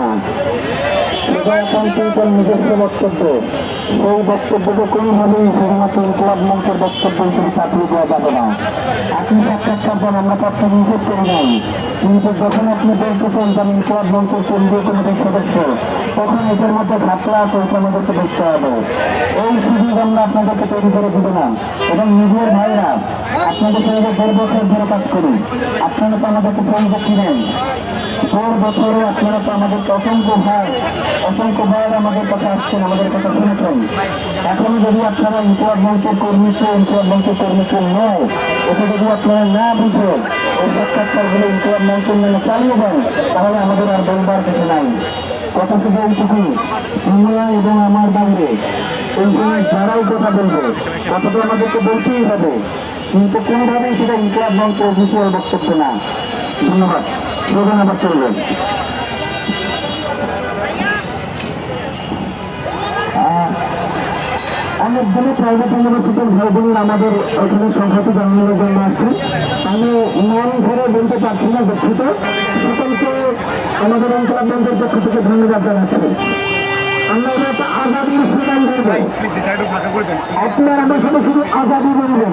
না। প্রজাতান্ত্রিক নিজস্ব আমরা পক্ষে নিষেধ করি যখন আপনি বলতেছেন যে আমি ইনকলাব মঞ্চের কেন্দ্রীয় তখন এটার মধ্যে ঘাটলা আছে, এটা আমাদেরকে হবে। এই সুযোগ আমরা আপনাদেরকে তৈরি করে দিব না। এবং নিজের ভাইরা আপনাদের সঙ্গে দেড় বছর ধরে কাজ করি। আপনারা তো আমাদেরকে ফোন করছিলেন চার বছরে আপনারা তো আমাদেরকে অসংখ্য ভাই, অসংখ্য ভাইয়ের আমাদের কাছে আসছেন, আমাদের কথা শুনেছেন এখন যদি আপনারা ইনকোয়ার মঞ্চের কর্মীকে ইনকোয়ার মঞ্চের কর্মীকে নয় এটা যদি আপনারা না বুঝে এই সাক্ষাৎকারগুলো ইনকোয়ার মঞ্চের নামে চালিয়ে দেন, তাহলে আমাদের আর বলবার কিছু নাই। কথা শুধু এইটুকু, দুনিয়া এবং আমার বাইরে এইখানে যারাই কথা বলবে কথাটা আমাদেরকে বলতেই হবে। কিন্তু কোনোভাবেই সেটা ইনকোয়ার মঞ্চের অফিসিয়াল বক্তব্য না। ধন্যবাদ। প্রধান আবার চলবেন। অনেকগুলো প্রাইভেট ইউনিভার্সিটির ভাই বোন আমাদের ওখানে সংখ্যাটি জানানোর জন্য আসছেন আমি নাম ধরে বলতে পারছি না দুঃখিত। সকলকে আমাদের অঞ্চল মন্ত্রের পক্ষ থেকে ধন্যবাদ জানাচ্ছি। আমরা আপনার আমার সাথে শুধু আজাদি বলবেন।